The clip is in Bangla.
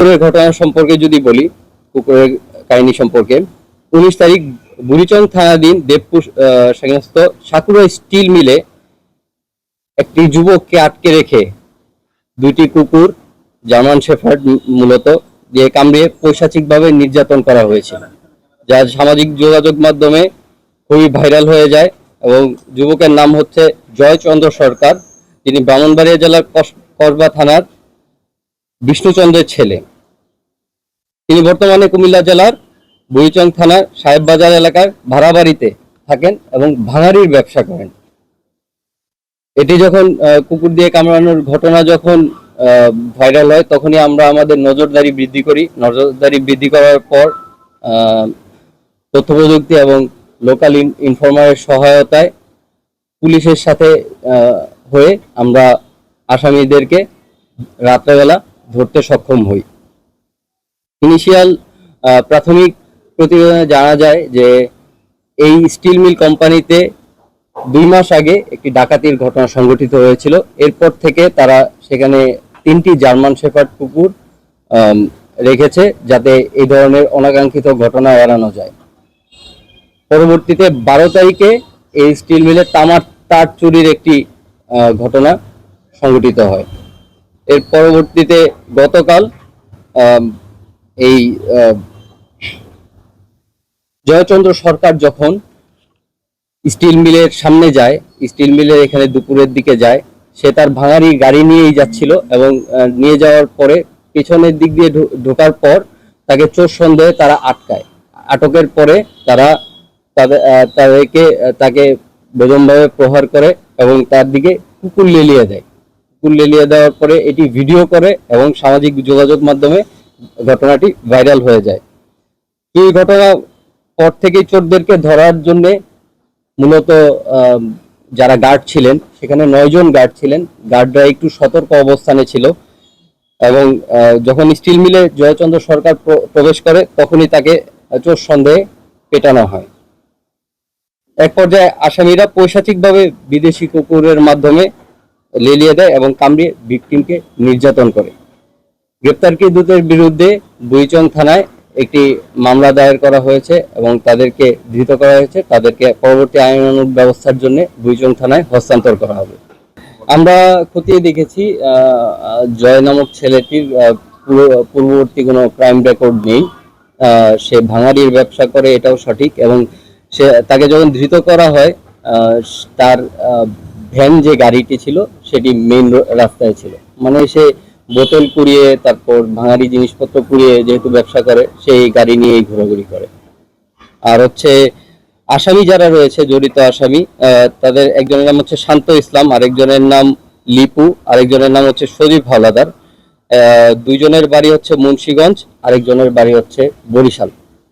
কুকুরের ঘটনা সম্পর্কে যদি বলি, কুকুরের কাহিনী সম্পর্কে, উনিশ তারিখ বুড়িচং থানাধীন দেবপুর সংস্থ সাকুরা স্টিল মিলে একটি যুবককে আটকে রেখে দুটি কুকুর, জার্মান শেফার্ড মূলত, দিয়ে কামড়িয়ে পৈশাচিকভাবে নির্যাতন করা হয়েছিল যা সামাজিক যোগাযোগ মাধ্যমে খুবই ভাইরাল হয়ে যায় এবং যুবকের নাম হচ্ছে জয়চন্দ্র সরকার। তিনি ব্রাহ্মণবাড়িয়া জেলার কস- কসবা থানার বিষ্ণুচন্দ্রের ছেলে। তিনি বর্তমানে কুমিল্লা জেলার বুড়িচং থানার সাহেববাজার এলাকার ভাড়া বাড়িতে থাকেন এবং ভাঙাড়ির ব্যবসা করেন। এটি যখন কুকুর দিয়ে কামড়ানোর ঘটনা যখন ভাইরাল হয়, তখনই আমরা আমাদের নজরদারি বৃদ্ধি করি। নজরদারি বৃদ্ধি করার পর তথ্য প্রযুক্তি এবং লোকাল ইনফরমারের সহায়তায় পুলিশের সাথে হয়ে আমরা আসামিদেরকে রাত্রেবেলা ধরতে সক্ষম হই। ইনিশিয়াল প্রাথমিক প্রতিবেদনে জানা যায় যে এই স্টিল মিল কোম্পানিতে দুই মাস আগে একটি ডাকাতির ঘটনা সংঘটিত হয়েছিল। এরপর থেকে তারা সেখানে তিনটি জার্মান শেফার্ড কুকুর রেখেছে যাতে এই ধরনের অনাকাঙ্ক্ষিত ঘটনা এড়ানো যায়। পরবর্তীতে বারো তারিখে এই স্টিল মিলের তামার তার চুরির একটি ঘটনা সংঘটিত হয়। এর পরবর্তীতে গতকাল এই জয়চন্দ্র সরকার যখন স্টিল মিলের সামনে যায়, স্টিল মিলের এখানে দুপুরের দিকে যায়, সে তার ভাঙারি গাড়ি নিয়েই যাচ্ছিল এবং নিয়ে যাওয়ার পরে পিছনের দিক দিয়ে ঢোকার পর তাকে চোর সন্দেহে তারা আটকায়। আটকের পরে তারা তাদেরকে তাকে বেদমভাবে প্রহার করে এবং তার দিকে কুকুর লেলিয়ে দেয়। কুকুর লেলিয়ে দেওয়ার পরে এটি ভিডিও করে এবং সামাজিক যোগাযোগ মাধ্যমে ঘটনাটি ভাইরাল হয়ে যায়। এই ঘটনা পর থেকেই চোরদেরকে ধরার জন্য মূলত যারা গার্ড ছিলেন, সেখানে নয়জন গার্ড ছিলেন। গার্ডরা একটু সতর্ক অবস্থানে ছিল এবং যখন স্টিল মিলে জয়চন্দ্র সরকার প্রবেশ করে, তখনই তাকে চোর সন্দেহে পেটানো হয়। এক পর্যায়ে আসামিরা পৈশাচিকভাবে বিদেশি কুকুরের মাধ্যমে লেলিয়ে দেয় এবং কামড়িয়ে ভিকটিমকে নির্যাতন করে। গ্রেপ্তারকৃতদের বিরুদ্ধে বুইচং থানায় একটি মামলা দায়ের করা হয়েছে এবং তাদেরকে ধৃত করা হয়েছে। তাদেরকে পরবর্তী আইনানুগ ব্যবস্থার জন্য বুইচং থানায় হস্তান্তর করা হবে। আমরা খতিয়ে দেখেছি জয় নামক ছেলেটির পূর্ব- পূর্ববর্তী কোনো ক্রাইম রেকর্ড নেই। সে ভাঙাড়ির ব্যবসা করে, এটাও সঠিক এবং সে, তাকে যখন ধৃত করা হয় তার ভ্যান যে গাড়িটি ছিল, সেটি মেইন রাস্তায় ছিল। মানে সে বোতল কুড়িয়ে তারপর ভাঙারি জিনিসপত্র কুড়িয়ে যেহেতু ব্যবসা করে, সেই গাড়ি নিয়েই ঘোরাঘুরি করে। আর হচ্ছে আসামি যারা রয়েছে, জড়িত আসামি তাদের একজনের নাম হচ্ছে শান্ত ইসলাম, আরেকজনের নাম লিপু, আরেকজনের নাম হচ্ছে শরীফ হাওলাদার। দুইজনের বাড়ি হচ্ছে মুন্সীগঞ্জ, আরেকজনের বাড়ি হচ্ছে বরিশাল।